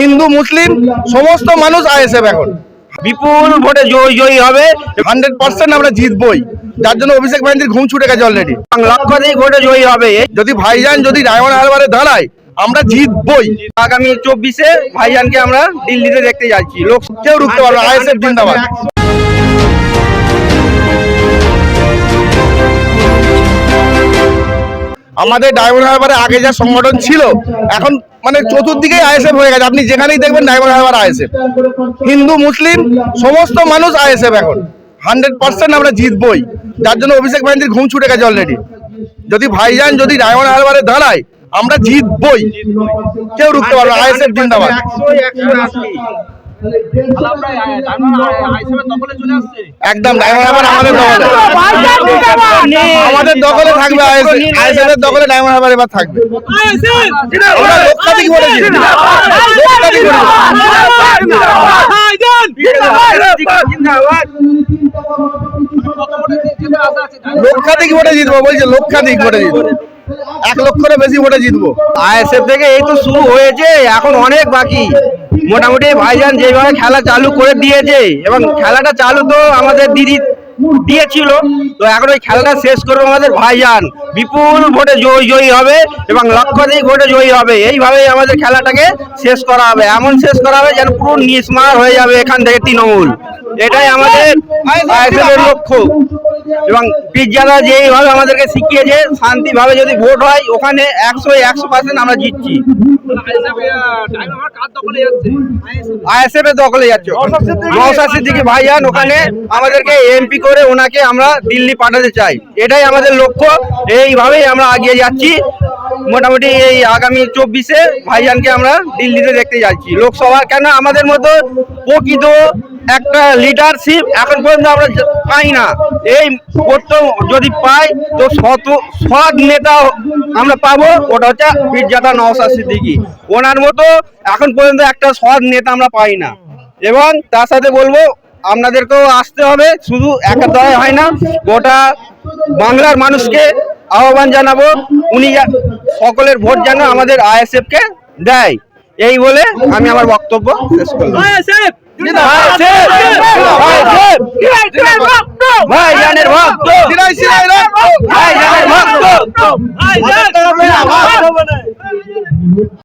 হিন্দু, মুসলিম, সমস্ত মানুষ আইএসএফ এখন। বিপুল ভোটে জয়, জয়ী হবে। হান্ড্রেড পার্সেন্ট আমরা জিতবই। যার জন্য অভিষেক ব্যানার্জির ঘুম ছুটে গেছে অলরেডি লক্ষাধিক ভোটে জয়ী হবে। যদি ভাইজান, যদি ডায়মন্ড হারবারে দাঁড়ায়, আমরা জিতবই। আগামী চব্বিশে ভাইজানকে আমরা দিল্লিতে দেখতে যাচ্ছি। লোক কেউ রুখতে পারবে আইএসএফ জিন্দাবাদ। আমাদের ডায়মন্ড হারবারে আগে যা সংগঠন ছিল এখন মানে চতুর্দিকেই আইএসএফ হয়ে গেছে। আপনি যেখানেই দেখবেন ডায়মন্ড হারবার আইএসএফ হিন্দু মুসলিম সমস্ত মানুষ আইএসএফ এখন। হান্ড্রেড পার্সেন্ট আমরা জিতবই। যার জন্য অভিষেক ব্যানার্জির ঘুম ছুটে গেছে অলরেডি যদি ভাইজান যদি ডায়মন্ড হারবারে দাঁড়ায় আমরা জিতবই। কেউ রুখতে পারবে আইএসএফ জিন্দাবাদ। একদম ডায়মন্ড হারবার আমাদের দখলে। আমাদের দখলে থাকবে আইএসএফ এর দখলে ডায়মন্ড হারবার এবার থাকবে। ভোটে জিতবো। লক্ষাধিক ভোটে জিতবো? বলছে লক্ষাধিক ভোটে জিতবো? এক লক্ষের বেশি ভোটে জিতবো। আইএসএফ থেকে এই তো শুরু হয়েছে, এখন অনেক বাকি। মোটামুটি ভাইজান যেভাবে খেলা চালু করে দিয়েছে, এবং খেলাটা চালু তো আমাদের দিদি দিয়েছিল। তো এখন ওই খেলাটা শেষ করবে আমাদের ভাইজান। বিপুল ভোটে জয়ী জয়ী হবে এবং লক্ষাধিক ভোটে জয়ী হবে। এইভাবেই আমাদের খেলাটাকে শেষ করা হবে। এমন শেষ করা হবে যেন পুরো নিষ্মার হয়ে যাবে এখান থেকে তৃণমূল। এটাই আমাদের লক্ষ্য। এবং পিজ্জারা যেইভাবে আমাদেরকে শিখিয়েছে, শান্তিভাবে যদি ভোট হয়, ওখানে একশো একশো পার্সেন্ট আমরা জিতছি। আইএসএফ এর দখলে যাচ্ছে নওশাদ সিদ্দিকী ভাইয়ান ওখানে আমাদেরকে এমপি করে ওনাকে আমরা দিল্লি পাঠাতে চাই। এটাই আমাদের লক্ষ্য। এইভাবেই আমরা এগিয়ে যাচ্ছি। মোটামুটি এই আগামী চব্বিশে ভাইজানকে আমরা দিল্লিতে দেখতে যাচ্ছি। লোকসভা কেন? আমাদের মতো প্রকৃত একটা লিডারশিপ এখন পর্যন্ত আমরা পাই না। এই যদি পাই, তো শত, সৎ নেতা আমরা পাবো, ওটা হচ্ছে পীরজাদা নওশাদ সিদ্দিকী। ওনার মতো এখন পর্যন্ত একটা সৎ নেতা আমরা পাই না। এবং তার সাথে বলব, আপনাদেরকেও আসতে হবে, শুধু একা দয় হয় না, গোটা বাংলার মানুষকে আহ্বান জানাব, উনি সকলের ভোট যেন আমাদের আইএসএফ কে দেয়। এই বলে আমি আমার বক্তব্য শেষ করলাম। ভক্ত ভক্ত